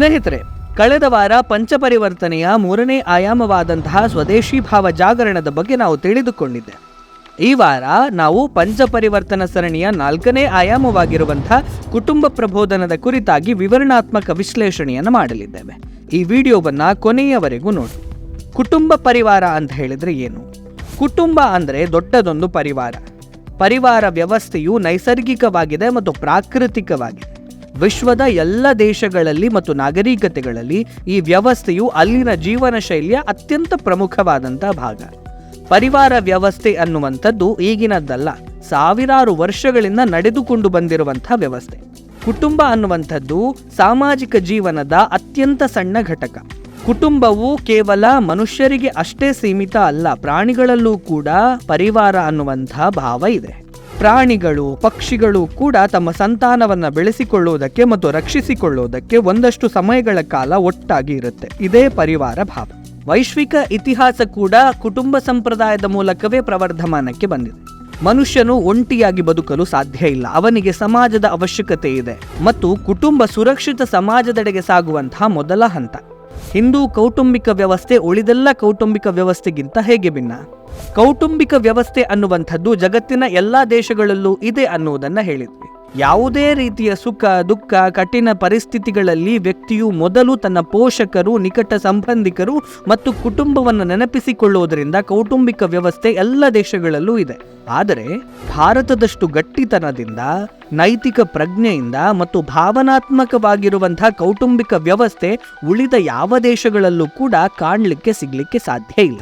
ಸ್ನೇಹಿತರೆ, ಕಳೆದ ವಾರ ಪಂಚಪರಿವರ್ತನೆಯ ಮೂರನೇ ಆಯಾಮವಾದಂತಹ ಸ್ವದೇಶಿ ಭಾವ ಜಾಗರಣದ ಬಗ್ಗೆ ನಾವು ತಿಳಿದುಕೊಂಡಿದ್ದೆ. ಈ ವಾರ ನಾವು ಪಂಚಪರಿವರ್ತನ ಸರಣಿಯ ನಾಲ್ಕನೇ ಆಯಾಮವಾಗಿರುವಂತಹ ಕುಟುಂಬ ಪ್ರಬೋಧನದ ಕುರಿತಾಗಿ ವಿವರಣಾತ್ಮಕ ವಿಶ್ಲೇಷಣೆಯನ್ನು ಮಾಡಲಿದ್ದೇವೆ. ಈ ವಿಡಿಯೋವನ್ನು ಕೊನೆಯವರೆಗೂ ನೋಡಿ. ಕುಟುಂಬ ಪರಿವಾರ ಅಂತ ಹೇಳಿದರೆ ಏನು? ಕುಟುಂಬ ಅಂದರೆ ದೊಡ್ಡದೊಂದು ಪರಿವಾರ. ಪರಿವಾರ ವ್ಯವಸ್ಥೆಯು ನೈಸರ್ಗಿಕವಾಗಿದೆ ಮತ್ತು ಪ್ರಾಕೃತಿಕವಾಗಿದೆ. ವಿಶ್ವದ ಎಲ್ಲ ದೇಶಗಳಲ್ಲಿ ಮತ್ತು ನಾಗರಿಕತೆಗಳಲ್ಲಿ ಈ ವ್ಯವಸ್ಥೆಯು ಅಲ್ಲಿನ ಜೀವನ ಶೈಲಿಯ ಅತ್ಯಂತ ಪ್ರಮುಖವಾದಂತಹ ಭಾಗ. ಪರಿವಾರ ವ್ಯವಸ್ಥೆ ಅನ್ನುವಂಥದ್ದು ಈಗಿನದ್ದಲ್ಲ. ಸಾವಿರಾರು ವರ್ಷಗಳಿಂದ ನಡೆದುಕೊಂಡು ಬಂದಿರುವಂತಹ ವ್ಯವಸ್ಥೆ. ಕುಟುಂಬ ಅನ್ನುವಂಥದ್ದು ಸಾಮಾಜಿಕ ಜೀವನದ ಅತ್ಯಂತ ಸಣ್ಣ ಘಟಕ. ಕುಟುಂಬವು ಕೇವಲ ಮನುಷ್ಯರಿಗೆ ಅಷ್ಟೇ ಸೀಮಿತ ಅಲ್ಲ, ಪ್ರಾಣಿಗಳಲ್ಲೂ ಕೂಡ ಪರಿವಾರ ಅನ್ನುವಂಥ ಭಾವ ಇದೆ. ಪ್ರಾಣಿಗಳು, ಪಕ್ಷಿಗಳು ಕೂಡ ತಮ್ಮ ಸಂತಾನವನ್ನ ಬೆಳೆಸಿಕೊಳ್ಳುವುದಕ್ಕೆ ಮತ್ತು ರಕ್ಷಿಸಿಕೊಳ್ಳುವುದಕ್ಕೆ ಒಂದಷ್ಟು ಸಮಯಗಳ ಕಾಲ ಒಟ್ಟಾಗಿ ಇರುತ್ತೆ. ಇದೇ ಪರಿವಾರ ಭಾವ. ವೈಶ್ವಿಕ ಇತಿಹಾಸ ಕೂಡ ಕುಟುಂಬ ಸಂಪ್ರದಾಯದ ಮೂಲಕವೇ ಪ್ರವರ್ಧಮಾನಕ್ಕೆ ಬಂದಿದೆ. ಮನುಷ್ಯನು ಒಂಟಿಯಾಗಿ ಬದುಕಲು ಸಾಧ್ಯ ಇಲ್ಲ. ಅವನಿಗೆ ಸಮಾಜದ ಅವಶ್ಯಕತೆ ಇದೆ. ಮತ್ತು ಕುಟುಂಬ ಸುರಕ್ಷಿತ ಸಮಾಜದೆಡೆಗೆ ಸಾಗುವಂತಹ ಮೊದಲ ಹಂತ. ಹಿಂದೂ ಕೌಟುಂಬಿಕ ವ್ಯವಸ್ಥೆ ಉಳಿದೆಲ್ಲ ಕೌಟುಂಬಿಕ ವ್ಯವಸ್ಥೆಗಿಂತ ಹೇಗೆ ಭಿನ್ನ? ಕೌಟುಂಬಿಕ ವ್ಯವಸ್ಥೆ ಅನ್ನುವಂಥದ್ದು ಜಗತ್ತಿನ ಎಲ್ಲಾ ದೇಶಗಳಲ್ಲೂ ಇದೆ ಅನ್ನುವುದನ್ನು ಹೇಳಿದ್ವಿ. ಯಾವುದೇ ರೀತಿಯ ಸುಖ, ದುಃಖ, ಕಠಿಣ ಪರಿಸ್ಥಿತಿಗಳಲ್ಲಿ ವ್ಯಕ್ತಿಯು ಮೊದಲು ತನ್ನ ಪೋಷಕರು, ನಿಕಟ ಸಂಬಂಧಿಕರು ಮತ್ತು ಕುಟುಂಬವನ್ನು ನೆನಪಿಸಿಕೊಳ್ಳುವುದರಿಂದ ಕೌಟುಂಬಿಕ ವ್ಯವಸ್ಥೆ ಎಲ್ಲ ದೇಶಗಳಲ್ಲೂ ಇದೆ. ಆದರೆ ಭಾರತದಷ್ಟು ಗಟ್ಟಿತನದಿಂದ, ನೈತಿಕ ಪ್ರಜ್ಞೆಯಿಂದ ಮತ್ತು ಭಾವನಾತ್ಮಕವಾಗಿರುವಂತಹ ಕೌಟುಂಬಿಕ ವ್ಯವಸ್ಥೆ ಉಳಿದ ಯಾವ ದೇಶಗಳಲ್ಲೂ ಕೂಡ ಕಾಣಲಿಕ್ಕೆ, ಸಿಗಲಿಕ್ಕೆ ಸಾಧ್ಯ ಇಲ್ಲ.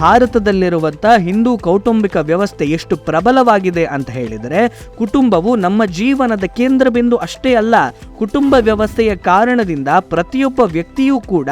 ಭಾರತದಲ್ಲಿರುವಂಥ ಹಿಂದೂ ಕೌಟುಂಬಿಕ ವ್ಯವಸ್ಥೆ ಎಷ್ಟು ಪ್ರಬಲವಾಗಿದೆ ಅಂತ ಹೇಳಿದರೆ, ಕುಟುಂಬವು ನಮ್ಮ ಜೀವನದ ಕೇಂದ್ರ ಬಿಂದು ಅಷ್ಟೇ ಅಲ್ಲ, ಕುಟುಂಬ ವ್ಯವಸ್ಥೆಯ ಕಾರಣದಿಂದ ಪ್ರತಿಯೊಬ್ಬ ವ್ಯಕ್ತಿಯೂ ಕೂಡ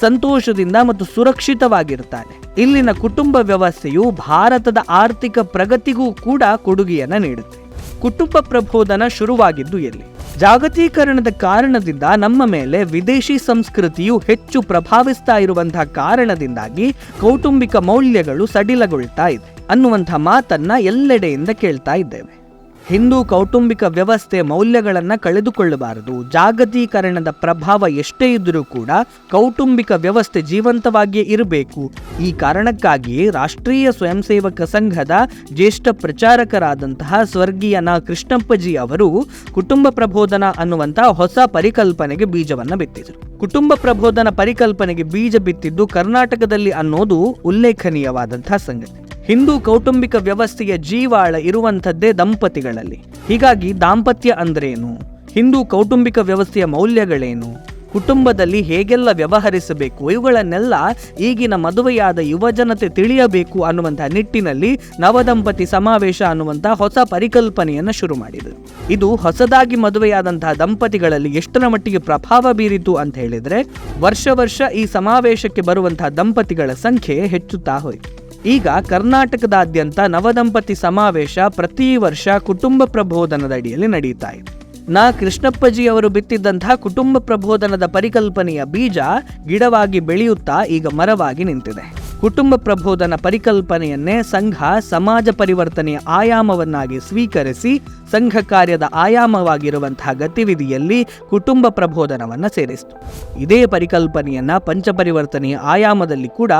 ಸಂತೋಷದಿಂದ ಮತ್ತು ಸುರಕ್ಷಿತವಾಗಿರ್ತಾನೆ ಇಲ್ಲಿನ ಕುಟುಂಬ ವ್ಯವಸ್ಥೆಯು ಭಾರತದ ಆರ್ಥಿಕ ಪ್ರಗತಿಗೂ ಕೂಡ ಕೊಡುಗೆಯನ್ನು ನೀಡುತ್ತೆ. ಕುಟುಂಬ ಪ್ರಬೋಧನ ಶುರುವಾಗಿದ್ದು ಎಲ್ಲಿ? ಜಾಗತೀಕರಣದ ಕಾರಣದಿಂದ ನಮ್ಮ ಮೇಲೆ ವಿದೇಶಿ ಸಂಸ್ಕೃತಿಯು ಹೆಚ್ಚು ಪ್ರಭಾವಿಸ್ತಾ ಇರುವಂತಹ ಕಾರಣದಿಂದಾಗಿ ಕೌಟುಂಬಿಕ ಮೌಲ್ಯಗಳು ಸಡಿಲಗೊಳ್ತಾ ಇದೆ ಅನ್ನುವಂಥ ಮಾತನ್ನ ಎಲ್ಲೆಡೆಯಿಂದ ಕೇಳ್ತಾ ಇದ್ದೇವೆ. ಹಿಂದೂ ಕೌಟುಂಬಿಕ ವ್ಯವಸ್ಥೆ ಮೌಲ್ಯಗಳನ್ನು ಕಳೆದುಕೊಳ್ಳಬಾರದು. ಜಾಗತೀಕರಣದ ಪ್ರಭಾವ ಎಷ್ಟೇ ಇದ್ದರೂ ಕೂಡ ಕೌಟುಂಬಿಕ ವ್ಯವಸ್ಥೆ ಜೀವಂತವಾಗಿಯೇ ಇರಬೇಕು. ಈ ಕಾರಣಕ್ಕಾಗಿ ರಾಷ್ಟ್ರೀಯ ಸ್ವಯಂ ಸೇವಕ ಸಂಘದ ಜ್ಯೇಷ್ಠ ಪ್ರಚಾರಕರಾದಂತಹ ಸ್ವರ್ಗೀಯ ನ ಕೃಷ್ಣಪ್ಪಜಿ ಅವರು ಕುಟುಂಬ ಪ್ರಬೋಧನ ಅನ್ನುವಂತಹ ಹೊಸ ಪರಿಕಲ್ಪನೆಗೆ ಬೀಜವನ್ನು ಬಿತ್ತಿದರು. ಕುಟುಂಬ ಪ್ರಬೋಧನ ಪರಿಕಲ್ಪನೆಗೆ ಬೀಜ ಬಿತ್ತಿದ್ದು ಕರ್ನಾಟಕದಲ್ಲಿ ಅನ್ನೋದು ಉಲ್ಲೇಖನೀಯವಾದಂತಹ ಸಂಗತಿ. ಹಿಂದೂ ಕೌಟುಂಬಿಕ ವ್ಯವಸ್ಥೆಯ ಜೀವಾಳ ಇರುವಂಥದ್ದೇ ದಂಪತಿಗಳಲ್ಲಿ. ಹೀಗಾಗಿ ದಾಂಪತ್ಯ ಅಂದ್ರೇನು? ಹಿಂದೂ ಕೌಟುಂಬಿಕ ವ್ಯವಸ್ಥೆಯ ಮೌಲ್ಯಗಳೇನು? ಕುಟುಂಬದಲ್ಲಿ ಹೇಗೆಲ್ಲ ವ್ಯವಹರಿಸಬೇಕು? ಇವುಗಳನ್ನೆಲ್ಲ ಈಗಿನ ಮದುವೆಯಾದ ಯುವಜನತೆ ತಿಳಿಯಬೇಕು ಅನ್ನುವಂತಹ ನಿಟ್ಟಿನಲ್ಲಿ ನವದಂಪತಿ ಸಮಾವೇಶ ಅನ್ನುವಂತಹ ಹೊಸ ಪರಿಕಲ್ಪನೆಯನ್ನು ಶುರು ಮಾಡಿದರು ಇದು ಹೊಸದಾಗಿ ಮದುವೆಯಾದಂತಹ ದಂಪತಿಗಳಲ್ಲಿ ಎಷ್ಟರ ಮಟ್ಟಿಗೆ ಪ್ರಭಾವ ಬೀರಿತು ಅಂತ ಹೇಳಿದ್ರೆ, ವರ್ಷ ವರ್ಷ ಈ ಸಮಾವೇಶಕ್ಕೆ ಬರುವಂತಹ ದಂಪತಿಗಳ ಸಂಖ್ಯೆ ಹೆಚ್ಚುತ್ತಾ ಹೋಯಿತು. ಈಗ ಕರ್ನಾಟಕದಾದ್ಯಂತ ನವದಂಪತಿ ಸಮಾವೇಶ ಪ್ರತಿ ವರ್ಷ ಕುಟುಂಬ ಪ್ರಬೋಧನದ ಅಡಿಯಲ್ಲಿ ನಡೆಯುತ್ತಾ ಇದೆ. ನಾ. ಕೃಷ್ಣಪ್ಪಜಿ ಅವರು ಬಿತ್ತಿದ್ದಂತಹ ಕುಟುಂಬ ಪ್ರಬೋಧನದ ಪರಿಕಲ್ಪನೆಯ ಬೀಜ ಗಿಡವಾಗಿ ಬೆಳೆಯುತ್ತಾ ಈಗ ಮರವಾಗಿ ನಿಂತಿದೆ. ಕುಟುಂಬ ಪ್ರಬೋಧನ ಪರಿಕಲ್ಪನೆಯನ್ನೇ ಸಂಘ ಸಮಾಜ ಪರಿವರ್ತನೆಯ ಆಯಾಮವನ್ನಾಗಿ ಸ್ವೀಕರಿಸಿ ಸಂಘ ಕಾರ್ಯದ ಆಯಾಮವಾಗಿರುವಂತಹ ಗತಿವಿಧಿಯಲ್ಲಿ ಕುಟುಂಬ ಪ್ರಬೋಧನವನ್ನು ಸೇರಿಸಿತು. ಇದೇ ಪರಿಕಲ್ಪನೆಯನ್ನ ಪಂಚಪರಿವರ್ತನೆಯ ಆಯಾಮದಲ್ಲಿ ಕೂಡ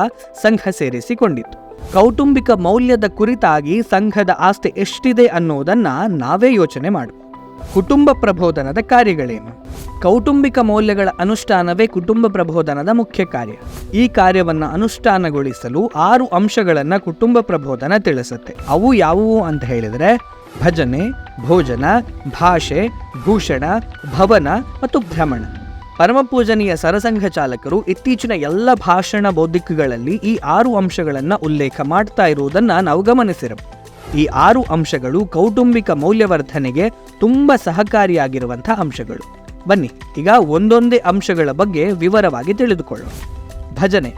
ಸಂಘ ಸೇರಿಸಿಕೊಂಡಿತ್ತು. ಕೌಟುಂಬಿಕ ಮೌಲ್ಯದ ಕುರಿತಾಗಿ ಸಂಘದ ಆಸ್ತಿ ಎಷ್ಟಿದೆ ಅನ್ನೋದನ್ನು ನಾವೇ ಯೋಚನೆ ಮಾಡು. ಕುಟುಂಬ ಪ್ರಬೋಧನದ ಕಾರ್ಯಗಳೇನು? ಕೌಟುಂಬಿಕ ಮೌಲ್ಯಗಳ ಅನುಷ್ಠಾನವೇ ಕುಟುಂಬ ಪ್ರಬೋಧನದ ಮುಖ್ಯ ಕಾರ್ಯ. ಈ ಕಾರ್ಯವನ್ನು ಅನುಷ್ಠಾನಗೊಳಿಸಲು ಆರು ಅಂಶಗಳನ್ನು ಕುಟುಂಬ ಪ್ರಬೋಧನ ತಿಳಿಸುತ್ತೆ. ಅವು ಯಾವುವು ಅಂತ ಹೇಳಿದರೆ, ಭಜನೆ, ಭೋಜನ, ಭಾಷೆ, ಭೂಷಣ, ಭವನ ಮತ್ತು ಭ್ರಮಣ. ಪರಮಪೂಜನೀಯ ಸರಸಂಘ ಚಾಲಕರು ಇತ್ತೀಚಿನ ಎಲ್ಲ ಭಾಷಣ ಬೌದ್ಧಿಕಗಳಲ್ಲಿ ಈ ಆರು ಅಂಶಗಳನ್ನು ಉಲ್ಲೇಖ ಮಾಡ್ತಾ ಇರುವುದನ್ನು ನಾವು ಗಮನಿಸಿರಬಹುದು ಈ ಆರು ಅಂಶಗಳು ಕೌಟುಂಬಿಕ ಮೌಲ್ಯವರ್ಧನೆಗೆ ತುಂಬ ಸಹಕಾರಿಯಾಗಿರುವಂಥ ಅಂಶಗಳು. ಬನ್ನಿ, ಈಗ ಒಂದೊಂದೇ ಅಂಶಗಳ ಬಗ್ಗೆ ವಿವರವಾಗಿ ತಿಳಿದುಕೊಳ್ಳೋಣ. ಭಜನೆ.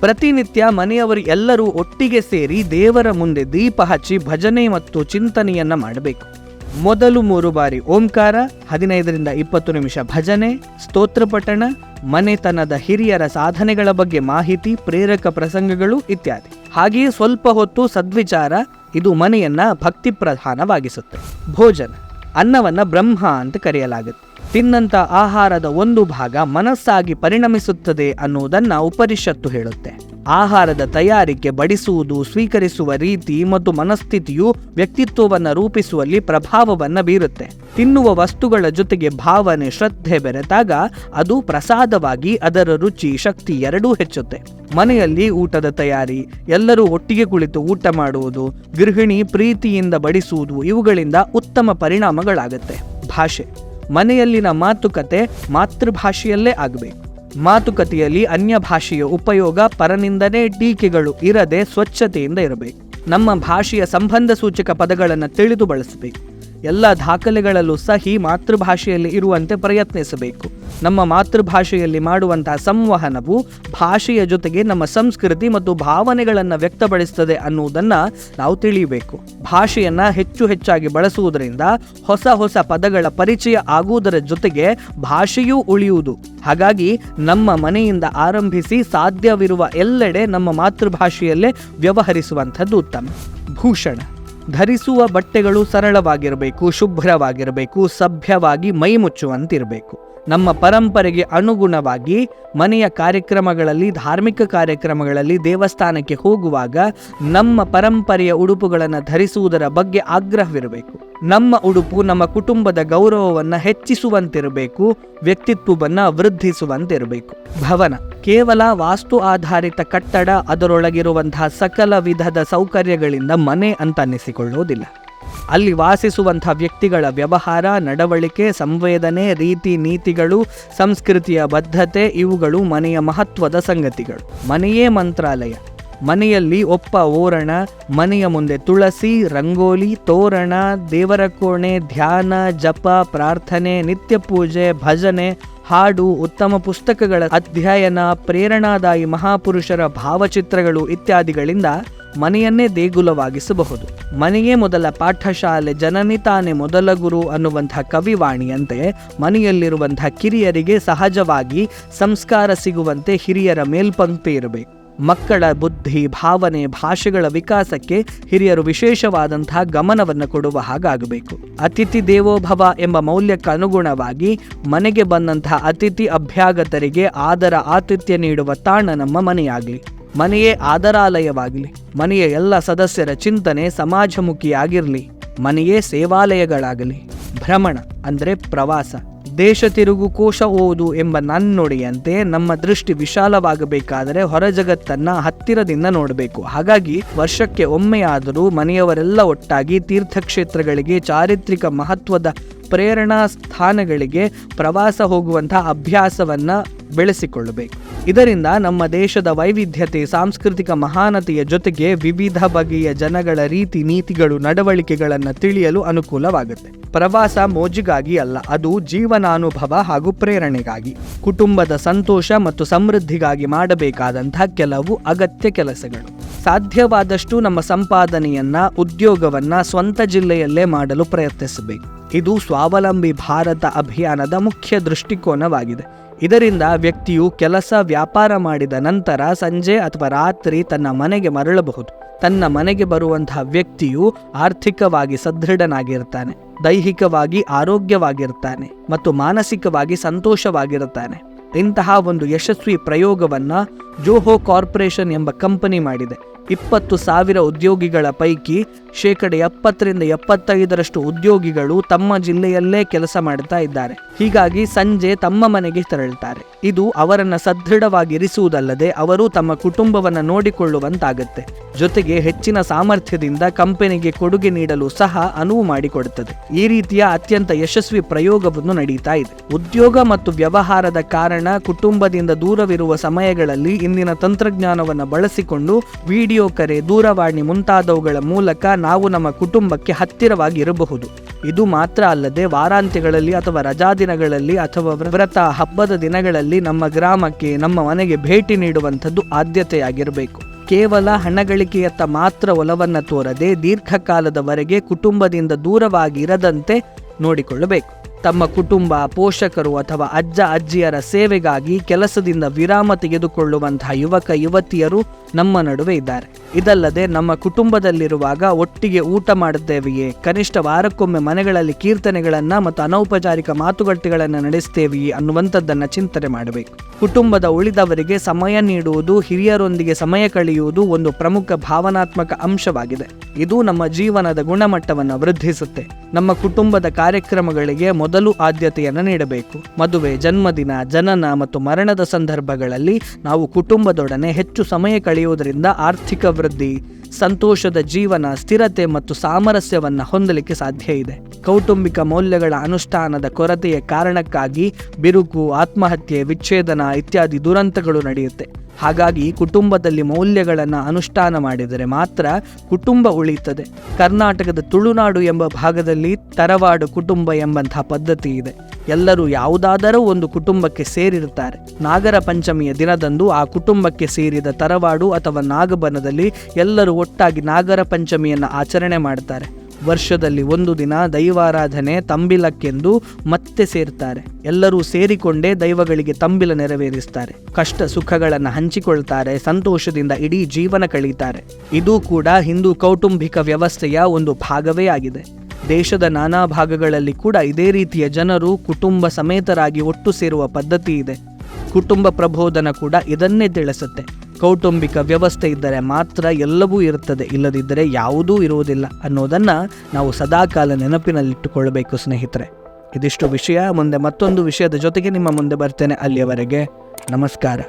ಪ್ರತಿನಿತ್ಯ ಮನೆಯವರು ಎಲ್ಲರೂ ಒಟ್ಟಿಗೆ ಸೇರಿ ದೇವರ ಮುಂದೆ ದೀಪ ಹಚ್ಚಿ ಭಜನೆ ಮತ್ತು ಚಿಂತನೆಯನ್ನ ಮಾಡಬೇಕು. ಮೊದಲು ಮೂರು ಬಾರಿ ಓಂಕಾರ, ಹದಿನೈದರಿಂದ ಇಪ್ಪತ್ತು ನಿಮಿಷ ಭಜನೆ, ಸ್ತೋತ್ರ ಪಠಣ, ಮನೆತನದ ಹಿರಿಯರ ಸಾಧನೆಗಳ ಬಗ್ಗೆ ಮಾಹಿತಿ, ಪ್ರೇರಕ ಪ್ರಸಂಗಗಳು ಇತ್ಯಾದಿ. ಹಾಗೆಯೇ ಸ್ವಲ್ಪ ಹೊತ್ತು ಸದ್ವಿಚಾರ, ಇದು ಮನೆಯನ್ನ ಭಕ್ತಿ ಪ್ರಧಾನವಾಗಿಸುತ್ತೆ. ಭೋಜನ, ಅನ್ನವನ್ನ ಬ್ರಹ್ಮ ಅಂತ ಕರೆಯಲಾಗುತ್ತೆ. ತಿನ್ನಂತ ಆಹಾರದ ಒಂದು ಭಾಗ ಮನಸ್ಸಾಗಿ ಪರಿಣಮಿಸುತ್ತದೆ ಅನ್ನುವುದನ್ನು ಉಪನಿಷತ್ತು ಹೇಳುತ್ತೆ. ಆಹಾರದ ತಯಾರಿಕೆ ಬಡಿಸುವುದು, ಸ್ವೀಕರಿಸುವ ರೀತಿ ಮತ್ತು ಮನಸ್ಥಿತಿಯು ವ್ಯಕ್ತಿತ್ವವನ್ನು ರೂಪಿಸುವಲ್ಲಿ ಪ್ರಭಾವವನ್ನು ಬೀರುತ್ತೆ. ತಿನ್ನುವ ವಸ್ತುಗಳ ಜೊತೆಗೆ ಭಾವನೆ, ಶ್ರದ್ಧೆ ಬೆರೆತಾಗ ಅದು ಪ್ರಸಾದವಾಗಿ ಅದರ ರುಚಿ, ಶಕ್ತಿ ಎರಡೂ ಹೆಚ್ಚುತ್ತೆ. ಮನೆಯಲ್ಲಿ ಊಟದ ತಯಾರಿ, ಎಲ್ಲರೂ ಒಟ್ಟಿಗೆ ಕುಳಿತು ಊಟ ಮಾಡುವುದು, ಗೃಹಿಣಿ ಪ್ರೀತಿಯಿಂದ ಬಡಿಸುವುದು ಇವುಗಳಿಂದ ಉತ್ತಮ ಪರಿಣಾಮಗಳಾಗುತ್ತೆ. ಭಾಷೆ. ಮನೆಯಲ್ಲಿನ ಮಾತುಕತೆ ಮಾತೃಭಾಷೆಯಲ್ಲೇ ಆಗಬೇಕು. ಮಾತುಕತೆಯಲ್ಲಿ ಅನ್ಯ ಭಾಷೆಯ ಉಪಯೋಗ ಪರನಿಂದನೇ ಟೀಕೆಗಳು ಇರದೆ ಸ್ವಚ್ಛತೆಯಿಂದ ಇರಬೇಕು. ನಮ್ಮ ಭಾಷೆಯ ಸಂಬಂಧ ಸೂಚಕ ಪದಗಳನ್ನು ತಿಳಿದು ಬಳಸಬೇಕು. ಎಲ್ಲ ದಾಖಲೆಗಳಲ್ಲೂ ಸಹಿ ಮಾತೃಭಾಷೆಯಲ್ಲಿ ಇರುವಂತೆ ಪ್ರಯತ್ನಿಸಬೇಕು. ನಮ್ಮ ಮಾತೃಭಾಷೆಯಲ್ಲಿ ಮಾಡುವಂತಹ ಸಂವಹನವು ಭಾಷೆಯ ಜೊತೆಗೆ ನಮ್ಮ ಸಂಸ್ಕೃತಿ ಮತ್ತು ಭಾವನೆಗಳನ್ನು ವ್ಯಕ್ತಪಡಿಸ್ತದೆ ಅನ್ನುವುದನ್ನು ನಾವು ತಿಳಿಯಬೇಕು ಭಾಷೆಯನ್ನು ಹೆಚ್ಚು ಹೆಚ್ಚಾಗಿ ಬಳಸುವುದರಿಂದ ಹೊಸ ಹೊಸ ಪದಗಳ ಪರಿಚಯ ಆಗುವುದರ ಜೊತೆಗೆ ಭಾಷೆಯೂ ಉಳಿಯುವುದು. ಹಾಗಾಗಿ ನಮ್ಮ ಮನೆಯಿಂದ ಆರಂಭಿಸಿ ಸಾಧ್ಯವಿರುವ ಎಲ್ಲೆಡೆ ನಮ್ಮ ಮಾತೃಭಾಷೆಯಲ್ಲೇ ವ್ಯವಹರಿಸುವಂಥದ್ದು ಉತ್ತಮ. ಭೂಷಣ. ಧರಿಸುವ ಬಟ್ಟೆಗಳು ಸರಳವಾಗಿರಬೇಕು ಶುಭ್ರವಾಗಿರಬೇಕು ಸಭ್ಯವಾಗಿ ಮೈ ಮುಚ್ಚುವಂತಿರಬೇಕು. ನಮ್ಮ ಪರಂಪರೆಗೆ ಅನುಗುಣವಾಗಿ ಮನೆಯ ಕಾರ್ಯಕ್ರಮಗಳಲ್ಲಿ, ಧಾರ್ಮಿಕ ಕಾರ್ಯಕ್ರಮಗಳಲ್ಲಿ ದೇವಸ್ಥಾನಕ್ಕೆ ಹೋಗುವಾಗ ನಮ್ಮ ಪರಂಪರೆಯ ಉಡುಪುಗಳನ್ನು ಧರಿಸುವುದರ ಬಗ್ಗೆ ಆಗ್ರಹವಿರಬೇಕು. ನಮ್ಮ ಉಡುಪು ನಮ್ಮ ಕುಟುಂಬದ ಗೌರವವನ್ನು ಹೆಚ್ಚಿಸುವಂತಿರಬೇಕು, ವ್ಯಕ್ತಿತ್ವವನ್ನು ವೃದ್ಧಿಸುವಂತಿರಬೇಕು. ಭವನ, ಕೇವಲ ವಾಸ್ತು ಆಧಾರಿತ ಕಟ್ಟಡ ಅದರೊಳಗಿರುವಂತಹ ಸಕಲ ವಿಧದ ಸೌಕರ್ಯಗಳಿಂದ ಮನೆ ಅಂತ ಅನ್ನಿಸಿಕೊಳ್ಳುವುದಿಲ್ಲ ಅಲ್ಲಿ ವಾಸಿಸುವಂಥ ವ್ಯಕ್ತಿಗಳ ವ್ಯವಹಾರ, ನಡವಳಿಕೆ, ಸಂವೇದನೆ, ರೀತಿ ನೀತಿಗಳು, ಸಂಸ್ಕೃತಿಯ ಬದ್ಧತೆ, ಇವುಗಳು ಮನೆಯ ಮಹತ್ವದ ಸಂಗತಿಗಳು. ಮನೆಯೇ ಮಂತ್ರಾಲಯ. ಮನೆಯಲ್ಲಿ ಒಪ್ಪ ಓರಣ, ಮನೆಯ ಮುಂದೆ ತುಳಸಿ, ರಂಗೋಲಿ, ತೋರಣ, ದೇವರ ಕೋಣೆ, ಧ್ಯಾನ, ಜಪ, ಪ್ರಾರ್ಥನೆ ನಿತ್ಯ ಪೂಜೆ ಭಜನೆ, ಹಾಡು, ಉತ್ತಮ ಪುಸ್ತಕಗಳ ಅಧ್ಯಯನ, ಪ್ರೇರಣಾದಾಯಿ ಮಹಾಪುರುಷರ ಭಾವಚಿತ್ರಗಳು ಇತ್ಯಾದಿಗಳಿಂದ ಮನೆಯನ್ನೇ ದೇಗುಲವಾಗಿಸಬಹುದು. ಮನೆಯೇ ಮೊದಲ ಪಾಠಶಾಲೆ, ಜನನಿ ತಾನೇ ಮೊದಲ ಗುರು ಅನ್ನುವಂಥ ಕವಿವಾಣಿಯಂತೆ ಮನೆಯಲ್ಲಿರುವಂಥ ಕಿರಿಯರಿಗೆ ಸಹಜವಾಗಿ ಸಂಸ್ಕಾರ ಸಿಗುವಂತೆ ಹಿರಿಯರ ಮೇಲ್ಪಂಕ್ತಿ ಇರಬೇಕು. ಮಕ್ಕಳ ಬುದ್ಧಿ, ಭಾವನೆ, ಭಾಷೆಗಳ ವಿಕಾಸಕ್ಕೆ ಹಿರಿಯರು ವಿಶೇಷವಾದಂತಹ ಗಮನವನ್ನು ಕೊಡುವ ಹಾಗಾಗಬೇಕು. ಅತಿಥಿ ದೇವೋಭವ ಎಂಬ ಮೌಲ್ಯಕ್ಕನುಗುಣವಾಗಿ ಮನೆಗೆ ಬಂದಂತಹ ಅತಿಥಿ ಅಭ್ಯಾಗತರಿಗೆ ಆದರ ಆತಿಥ್ಯ ನೀಡುವ ತಾಣ ನಮ್ಮ ಮನೆಯಾಗಲಿ. ಮನೆಯೇ ಆದರಾಲಯವಾಗಲಿ, ಮನೆಯ ಎಲ್ಲ ಸದಸ್ಯರ ಚಿಂತನೆ ಸಮಾಜಮುಖಿಯಾಗಿರಲಿ, ಮನೆಯೇ ಸೇವಾಲಯಗಳಾಗಲಿ. ಭ್ರಮಣ ಅಂದರೆ ಪ್ರವಾಸ. ದೇಶ ತಿರುಗು ಕೋಶ ಓದು ಎಂಬ ನನ್ನೊಡೆಯಂತೆ ನಮ್ಮ ದೃಷ್ಟಿ ವಿಶಾಲವಾಗಬೇಕಾದರೆ ಹೊರ ಜಗತ್ತನ್ನ ಹತ್ತಿರದಿಂದ ನೋಡಬೇಕು. ಹಾಗಾಗಿ ವರ್ಷಕ್ಕೆ ಒಮ್ಮೆಯಾದರೂ ಮನೆಯವರೆಲ್ಲ ಒಟ್ಟಾಗಿ ತೀರ್ಥಕ್ಷೇತ್ರಗಳಿಗೆ ಚಾರಿತ್ರಿಕ ಮಹತ್ವದ ಪ್ರೇರಣಾ ಸ್ಥಾನಗಳಿಗೆ ಪ್ರವಾಸ ಹೋಗುವಂಥ ಅಭ್ಯಾಸವನ್ನು ಬೆಳೆಸಿಕೊಳ್ಳಬೇಕು. ಇದರಿಂದ ನಮ್ಮ ದೇಶದ ವೈವಿಧ್ಯತೆ, ಸಾಂಸ್ಕೃತಿಕ ಮಹಾನತೆಯ ಜೊತೆಗೆ ವಿವಿಧ ಬಗೆಯ ಜನಗಳ ರೀತಿ, ನೀತಿಗಳು, ನಡವಳಿಕೆಗಳನ್ನು ತಿಳಿಯಲು ಅನುಕೂಲವಾಗುತ್ತೆ. ಪ್ರವಾಸ ಮೋಜಿಗಾಗಿ ಅಲ್ಲ, ಅದು ಜೀವನಾನುಭವ ಹಾಗೂ ಪ್ರೇರಣೆಗಾಗಿ. ಕುಟುಂಬದ ಸಂತೋಷ ಮತ್ತು ಸಮೃದ್ಧಿಗಾಗಿ ಮಾಡಬೇಕಾದಂಥ ಕೆಲವು ಅಗತ್ಯ ಕೆಲಸಗಳು. ಸಾಧ್ಯವಾದಷ್ಟು ನಮ್ಮ ಸಂಪಾದನೆಯನ್ನ, ಉದ್ಯೋಗವನ್ನ ಸ್ವಂತ ಜಿಲ್ಲೆಯಲ್ಲೇ ಮಾಡಲು ಪ್ರಯತ್ನಿಸಬೇಕು. ಇದು ಸ್ವಾವಲಂಬಿ ಭಾರತ ಅಭಿಯಾನದ ಮುಖ್ಯ ದೃಷ್ಟಿಕೋನವಾಗಿದೆ. ಇದರಿಂದ ವ್ಯಕ್ತಿಯು ಕೆಲಸ ವ್ಯಾಪಾರ ಮಾಡಿದ ನಂತರ ಸಂಜೆ ಅಥವಾ ರಾತ್ರಿ ತನ್ನ ಮನೆಗೆ ಮರಳಬಹುದು. ತನ್ನ ಮನೆಗೆ ಬರುವಂತಹ ವ್ಯಕ್ತಿಯು ಆರ್ಥಿಕವಾಗಿ ಸದೃಢನಾಗಿರ್ತಾನೆ, ದೈಹಿಕವಾಗಿ ಆರೋಗ್ಯವಾಗಿರ್ತಾನೆ ಮತ್ತು ಮಾನಸಿಕವಾಗಿ ಸಂತೋಷವಾಗಿರುತ್ತಾನೆ ಇಂತಹ ಒಂದು ಯಶಸ್ವಿ ಪ್ರಯೋಗವನ್ನ ಜೋಹೋ ಕಾರ್ಪೊರೇಷನ್ ಎಂಬ ಕಂಪನಿ ಮಾಡಿದೆ. ಇಪ್ಪತ್ತು ಸಾವಿರ ಉದ್ಯೋಗಿಗಳ ಪೈಕಿ ಶೇಕಡ ಎಪ್ಪತ್ತರಿಂದ ಎಪ್ಪತ್ತೈದರಷ್ಟು ಉದ್ಯೋಗಿಗಳು ತಮ್ಮ ಜಿಲ್ಲೆಯಲ್ಲೇ ಕೆಲಸ ಮಾಡ್ತಾ ಇದ್ದಾರೆ. ಹೀಗಾಗಿ ಸಂಜೆ ತಮ್ಮ ಮನೆಗೆ ತೆರಳುತ್ತಾರೆ. ಇದು ಅವರನ್ನ ಸದೃಢವಾಗಿರಿಸುವುದಲ್ಲದೆ ಅವರು ತಮ್ಮ ಕುಟುಂಬವನ್ನು ನೋಡಿಕೊಳ್ಳುವಂತಾಗುತ್ತೆ. ಜೊತೆಗೆ ಹೆಚ್ಚಿನ ಸಾಮರ್ಥ್ಯದಿಂದ ಕಂಪನಿಗೆ ಕೊಡುಗೆ ನೀಡಲು ಸಹ ಅನುವು ಮಾಡಿಕೊಡುತ್ತದೆ. ಈ ರೀತಿಯ ಅತ್ಯಂತ ಯಶಸ್ವಿ ಪ್ರಯೋಗವನ್ನು ನಡೀತಾ ಇದೆ. ಉದ್ಯೋಗ ಮತ್ತು ವ್ಯವಹಾರದ ಕಾರಣ ಕುಟುಂಬದಿಂದ ದೂರವಿರುವ ಸಮಯಗಳಲ್ಲಿ ಇಂದಿನ ತಂತ್ರಜ್ಞಾನವನ್ನು ಬಳಸಿಕೊಂಡು ವಿಡಿಯೋ ಕರೆ ದೂರವಾಣಿ ಮುಂತಾದವುಗಳ ಮೂಲಕ ನಾವು ನಮ್ಮ ಕುಟುಂಬಕ್ಕೆ ಹತ್ತಿರವಾಗಿ ಇರಬಹುದು ಇದು ಮಾತ್ರ ಅಲ್ಲದೆ ವಾರಾಂತ್ಯಗಳಲ್ಲಿ ಅಥವಾ ರಜಾದಿನಗಳಲ್ಲಿ ಅಥವಾ ವ್ರತ ಹಬ್ಬದ ದಿನಗಳಲ್ಲಿ ನಮ್ಮ ಗ್ರಾಮಕ್ಕೆ, ನಮ್ಮ ಮನೆಗೆ ಭೇಟಿ ನೀಡುವಂಥದ್ದು ಆದ್ಯತೆಯಾಗಿರಬೇಕು. ಕೇವಲ ಹಣಗಳಿಕೆಯತ್ತ ಮಾತ್ರ ಒಲವನ್ನು ತೋರದೆ ದೀರ್ಘಕಾಲದವರೆಗೆ ಕುಟುಂಬದಿಂದ ದೂರವಾಗಿ ಇರದಂತೆ ನೋಡಿಕೊಳ್ಳಬೇಕು. ತಮ್ಮ ಕುಟುಂಬ, ಪೋಷಕರು ಅಥವಾ ಅಜ್ಜ, ಅಜ್ಜಿಯರ ಸೇವೆಗಾಗಿ ಕೆಲಸದಿಂದ ವಿರಾಮ ತೆಗೆದುಕೊಳ್ಳುವಂತಹ ಯುವಕ, ಯುವತಿಯರು ನಮ್ಮ ನಡುವೆ ಇದ್ದಾರೆ. ಇದಲ್ಲದೆ ನಮ್ಮ ಕುಟುಂಬದಲ್ಲಿರುವಾಗ ಒಟ್ಟಿಗೆ ಊಟ ಮಾಡುತ್ತೇವೆಯೇ? ಕನಿಷ್ಠ ವಾರಕ್ಕೊಮ್ಮೆ ಮನೆಗಳಲ್ಲಿ ಕೀರ್ತನೆಗಳನ್ನ ಮತ್ತು ಅನೌಪಚಾರಿಕ ಮಾತುಕತೆಗಳನ್ನು ನಡೆಸ್ತೇವೆಯೇ ಅನ್ನುವಂಥದ್ದನ್ನ ಚಿಂತನೆ ಮಾಡಬೇಕು. ಕುಟುಂಬದ ಉಳಿದವರಿಗೆ ಸಮಯ ನೀಡುವುದು, ಹಿರಿಯರೊಂದಿಗೆ ಸಮಯ ಕಳೆಯುವುದು ಒಂದು ಪ್ರಮುಖ ಭಾವನಾತ್ಮಕ ಅಂಶವಾಗಿದೆ. ಇದು ನಮ್ಮ ಜೀವನದ ಗುಣಮಟ್ಟವನ್ನು ವೃದ್ಧಿಸುತ್ತೆ. ನಮ್ಮ ಕುಟುಂಬದ ಕಾರ್ಯಕ್ರಮಗಳಿಗೆ ಮೊದಲು ಆದ್ಯತೆಯನ್ನು ನೀಡಬೇಕು. ಮದುವೆ, ಜನ್ಮದಿನ, ಜನನ ಮತ್ತು ಮರಣದ ಸಂದರ್ಭಗಳಲ್ಲಿ ನಾವು ಕುಟುಂಬದೊಡನೆ ಹೆಚ್ಚು ಸಮಯ ಕಳೆಯುವುದರಿಂದ ಆರ್ಥಿಕ ವೃದ್ಧಿ, ಸಂತೋಷದ ಜೀವನ, ಸ್ಥಿರತೆ ಮತ್ತು ಸಾಮರಸ್ಯವನ್ನು ಹೊಂದಲಿಕ್ಕೆ ಸಾಧ್ಯ ಇದೆ. ಕೌಟುಂಬಿಕ ಮೌಲ್ಯಗಳ ಅನುಷ್ಠಾನದ ಕೊರತೆಯ ಕಾರಣಕ್ಕಾಗಿ ಬಿರುಕು, ಆತ್ಮಹತ್ಯೆ, ವಿಚ್ಛೇದನ ಇತ್ಯಾದಿ ದುರಂತಗಳು ನಡೆಯುತ್ತೆ. ಹಾಗಾಗಿ ಕುಟುಂಬದಲ್ಲಿ ಮೌಲ್ಯಗಳನ್ನು ಅನುಷ್ಠಾನ ಮಾಡಿದರೆ ಮಾತ್ರ ಕುಟುಂಬ ಉಳಿಯುತ್ತದೆ. ಕರ್ನಾಟಕದ ತುಳುನಾಡು ಎಂಬ ಭಾಗದಲ್ಲಿ ತರವಾಡು ಕುಟುಂಬ ಎಂಬಂತಹ ಪದ್ಧತಿ ಇದೆ. ಎಲ್ಲರೂ ಯಾವುದಾದರೂ ಒಂದು ಕುಟುಂಬಕ್ಕೆ ಸೇರಿರುತ್ತಾರೆ. ನಾಗರ ಪಂಚಮಿಯ ದಿನದಂದು ಆ ಕುಟುಂಬಕ್ಕೆ ಸೇರಿದ ತರವಾಡು ಅಥವಾ ನಾಗಬನದಲ್ಲಿ ಎಲ್ಲರೂ ಒಟ್ಟಾಗಿ ನಾಗರ ಪಂಚಮಿಯನ್ನು ಆಚರಣೆ ಮಾಡ್ತಾರೆ. ವರ್ಷದಲ್ಲಿ ಒಂದು ದಿನ ದೈವಾರಾಧನೆ ತಂಬಿಲಕ್ಕೆಂದು ಮತ್ತೆ ಸೇರ್ತಾರೆ. ಎಲ್ಲರೂ ಸೇರಿಕೊಂಡೇ ದೈವಗಳಿಗೆ ತಂಬಿಲ ನೆರವೇರಿಸ್ತಾರೆ. ಕಷ್ಟ ಸುಖಗಳನ್ನು ಹಂಚಿಕೊಳ್ತಾರೆ, ಸಂತೋಷದಿಂದ ಇಡೀ ಜೀವನ ಕಳೀತಾರೆ. ಇದು ಕೂಡ ಹಿಂದೂ ಕೌಟುಂಬಿಕ ವ್ಯವಸ್ಥೆಯ ಒಂದು ಭಾಗವೇ ಆಗಿದೆ. ದೇಶದ ನಾನಾ ಭಾಗಗಳಲ್ಲಿ ಕೂಡ ಇದೇ ರೀತಿಯ ಜನರು ಕುಟುಂಬ ಸಮೇತರಾಗಿ ಒಟ್ಟು ಸೇರುವ ಪದ್ಧತಿ ಇದೆ. ಕುಟುಂಬ ಪ್ರಬೋಧನ ಕೂಡ ಇದನ್ನೇ ತಿಳಿಸುತ್ತೆ. ಕೌಟುಂಬಿಕ ವ್ಯವಸ್ಥೆ ಇದ್ದರೆ ಮಾತ್ರ ಎಲ್ಲವೂ ಇರುತ್ತದೆ, ಇಲ್ಲದಿದ್ದರೆ ಯಾವುದೂ ಇರುವುದಿಲ್ಲ ಅನ್ನೋದನ್ನು ನಾವು ಸದಾಕಾಲ ನೆನಪಿನಲ್ಲಿಟ್ಟುಕೊಳ್ಳಬೇಕು ಸ್ನೇಹಿತರೆ. ಇದಿಷ್ಟು ವಿಷಯ, ಮುಂದೆ ಮತ್ತೊಂದು ವಿಷಯದ ಜೊತೆಗೆ ನಿಮ್ಮ ಮುಂದೆ ಬರ್ತೇನೆ ಅಲ್ಲಿಯವರೆಗೆ. ನಮಸ್ಕಾರ.